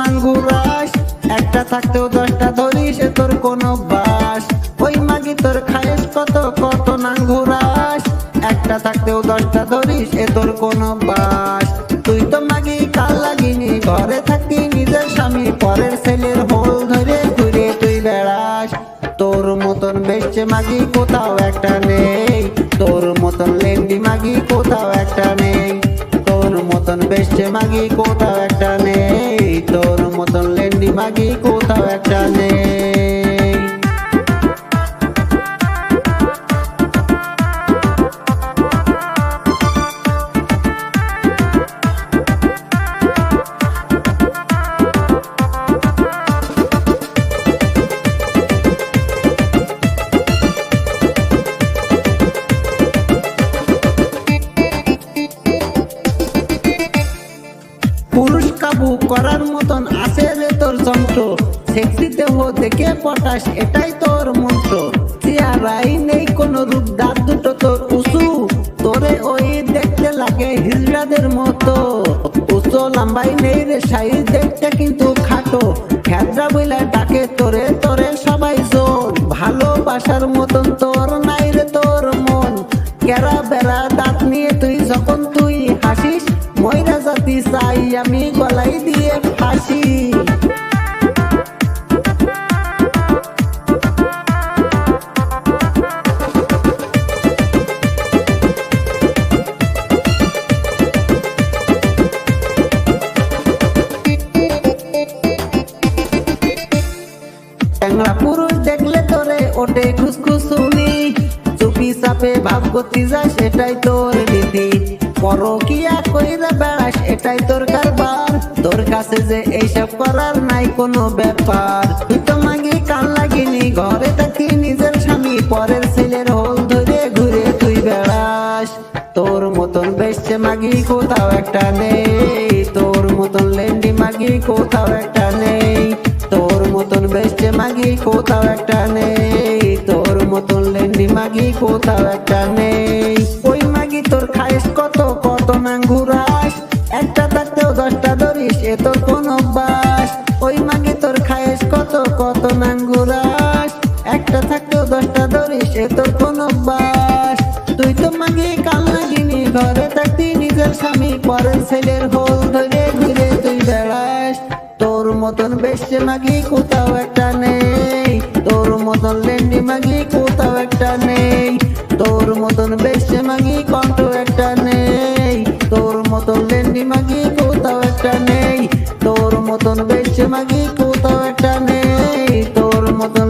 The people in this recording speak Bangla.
নাঙ্গুরাস একটা থাকতেও দশটা ধরিস এ তোর কোনো বাস। ওই মাগি তোর খায়েস কত কত নাঙ্গুরাস একটা থাকতেও দশটা ধরিস এ তোর কোনো বাস। তুই তো মাগি, কাল লাগিনি, ঘরে থাকি, নিজের স্বামী, পরের ছেলের হোল ধরে ঘুরে তুই বেড়াস। তোর মতন বেশছে মাগি কোথাও একটা নেই। তোর মতন লেন্ডি মাগি কোথাও একটা নেই। তোর মতন বেশছে মাগি কোথাও করার মতন আছে রে তোর যন্ত্র। সেক্সিতে হো দেখে পটাস এটাই তোর মন্ত্র। চেয়ারাই নেই কোনো রূপ, দাঁত দুটো তোর উঁচু। তোরে ওই দেখতে লাগে হিজড়াদের মতো। উঁচু, লম্বাই নেই রে সাইজ দেখতে আমি গলাই দিয়ে ফাঁসি দেখলে তোরে ওটে খুসখুসুনি চুপি চাপে ভাব করতে যাস এটাই তোর নীতি পরকিয়া কইরা বেড়াস, এটাই তোর কারবার। তোর কাছে যে এইসব করার নাই কোনো ব্যাপার। তুই তো মাগি কান লাগিনি ঘরে থাকি নিজের স্বামী, পরের ছেলের হোল ধরে ঘুরে তুই বেড়াস। তোর মতন বেশছে মাগি কোথাও একটা নেই। তোর মতন লেন্ডি মাগি কোথাও একটা নেই। তোর মতন বেশছে মাগি কোথাও একটা নেই। তোর মতন লেন্ডি মাগি কোথাও একটা নেই। ধরিস এ কোন অভ্যাস ওই মাগি তোর খাইস কত কত নাঙ্গুরাস একটা থাকতেও দশটা ধরিস এ তোর কোন অভ্যাস তুই তো মাগি কাল লাগিনি ঘরে থাকতি নিজের স্বামী, পরের ছেলের হোল ধরে ঘুরে তুই বেড়াস। তোর মতন বেশি মাগি কোথাও একটা নেই, তোর মতন লেন্ডি মাগি মাগি কোথাও একটা নেই তোর মতন